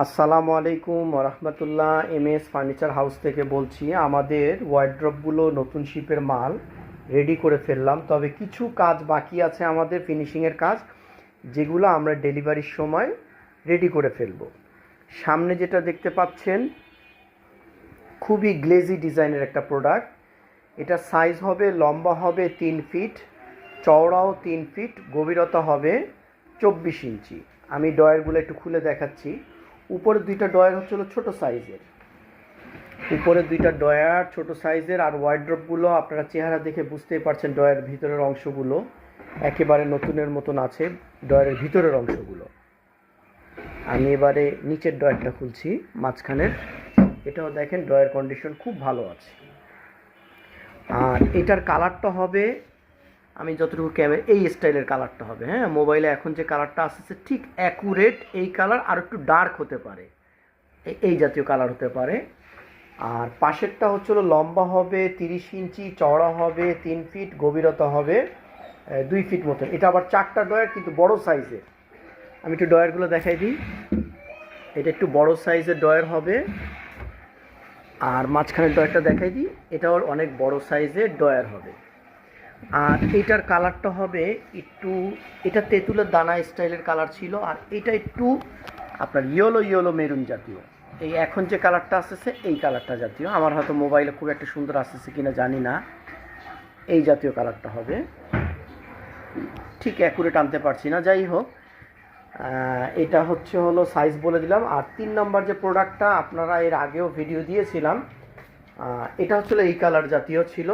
আসসালামু আলাইকুম রহমতুল্লাহ এম এস ফার্নিচার হাউস থেকে বলছি, আমাদের ওয়ার্ড্রপগুলো নতুন শিপের মাল রেডি করে ফেললাম। তবে কিছু কাজ বাকি আছে আমাদের ফিনিশিংয়ের কাজ, যেগুলো আমরা ডেলিভারির সময় রেডি করে ফেলব। সামনে যেটা দেখতে পাচ্ছেন, খুবই গ্লেজি ডিজাইনের একটা প্রোডাক্ট এটা সাইজ হবে, লম্বা হবে তিন ফিট চওড়াও তিন ফিট গভীরতা হবে চব্বিশ ইঞ্চি। আমি ডয়ারগুলো একটু খুলে দেখাচ্ছি। উপরের দুইটা ডয়ার হচ্ছে হলো ছোটো সাইজের। উপরের দুইটা ডয়ার ছোট সাইজের আর ওয়াইড্রপগুলো আপনারা চেহারা দেখে বুঝতেই পারছেন ডয়ার ভিতরের অংশগুলো। একেবারে নতুনের মতন আছে ডয়ারের ভিতরের অংশগুলো। আমি এবারে নিচের ডয়ারটা খুলছি, মাঝখানের। এটাও দেখেন ডয়ার কন্ডিশন খুব ভালো আছে। আর এটার কালারটা হবে আমি যতটুকু ক্যামেরা এই স্টাইলের কালারটা হবে। হ্যাঁ মোবাইলে এখন যে কালারটা আসছে ঠিক অ্যাকুরেট এই কালার আর একটু ডার্ক হতে পারে। এই- জাতীয় কালার হতে পারে। আর পাশেরটা হচ্ছে হলো লম্বা হবে, তিরিশ ইঞ্চি, চওড়া হবে, তিন ফিট গভীরতা হবে দুই ফিট মতন। এটা আবার চারটা ডয়ার কিন্তু বড় সাইজের আমি একটু ডয়ারগুলো দেখাই দিই। এটা একটু বড় সাইজের ডয়ার হবে। আর মাঝখানের ডয়ারটা দেখাই দিই। এটা এটাও অনেক বড় সাইজের ডয়ার হবে। আর এটার কালারটা হবে একটু, এটা তেঁতুলের দানা স্টাইলের কালার ছিল, আর এটা একটু আপনার ইয়েলো ইয়েলো মেরুন জাতীয়। এই এখন যে কালারটা আসতেছে, এই কালারটা জাতীয়। আমার হয়তো মোবাইলে খুব একটা সুন্দর আসতেছে কিনা জানি না। এই জাতীয় কালারটা হবে। ঠিক অ্যাকুরেট আনতে পারছি না, যাই হোক। এটা হচ্ছে হলো সাইজ বলে দিলাম। আর তিন নম্বর যে প্রোডাক্টটা আপনারা এর আগেও ভিডিও দিয়েছিলাম এটা হচ্ছে এই কালার জাতীয় ছিল।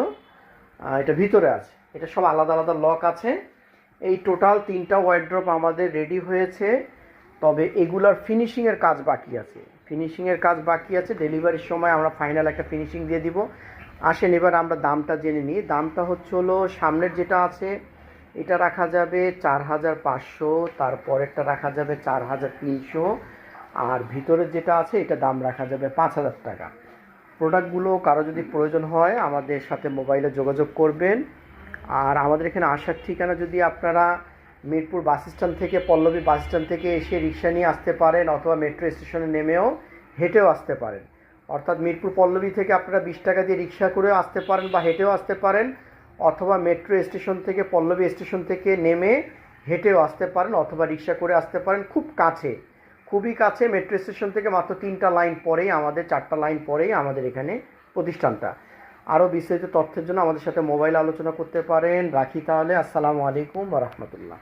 এটা ভিতরে আছে। এটা সব আলাদা আলাদা লক আছে। এই টোটাল তিনটা ওয়াইড্রপ আমাদের রেডি হয়েছে। তবে এগুলার ফিনিশিংয়ের কাজ বাকি আছে। ফিনিশিংয়ের কাজ বাকি আছে। ডেলিভারির সময় আমরা ফাইনাল একটা ফিনিশিং দিয়ে দিব। আসেন, এবার আমরা দামটা জেনে নিই। দামটা হচ্ছে হলো, সামনের যেটা আছে, এটা রাখা যাবে চার হাজার পাঁচশো, তারপরেরটা রাখা যাবে চার হাজার তিনশো, আর ভিতরের যেটা আছে, এটা দাম রাখা যাবে পাঁচ হাজার টাকা। প্রোডাক্টগুলো কারও যদি প্রয়োজন হয়, আমাদের সাথে মোবাইলে যোগাযোগ করবেন। আর আমাদের এখানে আসার ঠিকানা যদি আপনারা মিরপুর বাস স্ট্যান্ড থেকে, পল্লবী বাস স্ট্যান্ড থেকে এসে রিক্সা নিয়ে আসতে পারেন অথবা মেট্রো স্টেশনে নেমেও হেঁটেও আসতে পারেন। অর্থাৎ মিরপুর পল্লবী থেকে আপনারা বিশ টাকা দিয়ে রিক্সা করেও আসতে পারেন বা হেঁটেও আসতে পারেন অথবা মেট্রো স্টেশন থেকে, পল্লবী স্টেশন থেকে নেমে হেঁটেও আসতে পারেন অথবা রিক্সা করে আসতে পারেন খুব কাছে। খুবই কাছে, মেট্রো স্টেশন থেকে মাত্র তিনটা লাইন পরেই, আমাদের চারটা লাইন পরেই আমাদের এখানে প্রতিষ্ঠানটা। আরও বিস্তারিত তথ্যের জন্য আমাদের সাথে মোবাইল আলোচনা করতে পারেন। রাখি তাহলে। আসসালামু আলাইকুম রহমতুল্লাহ।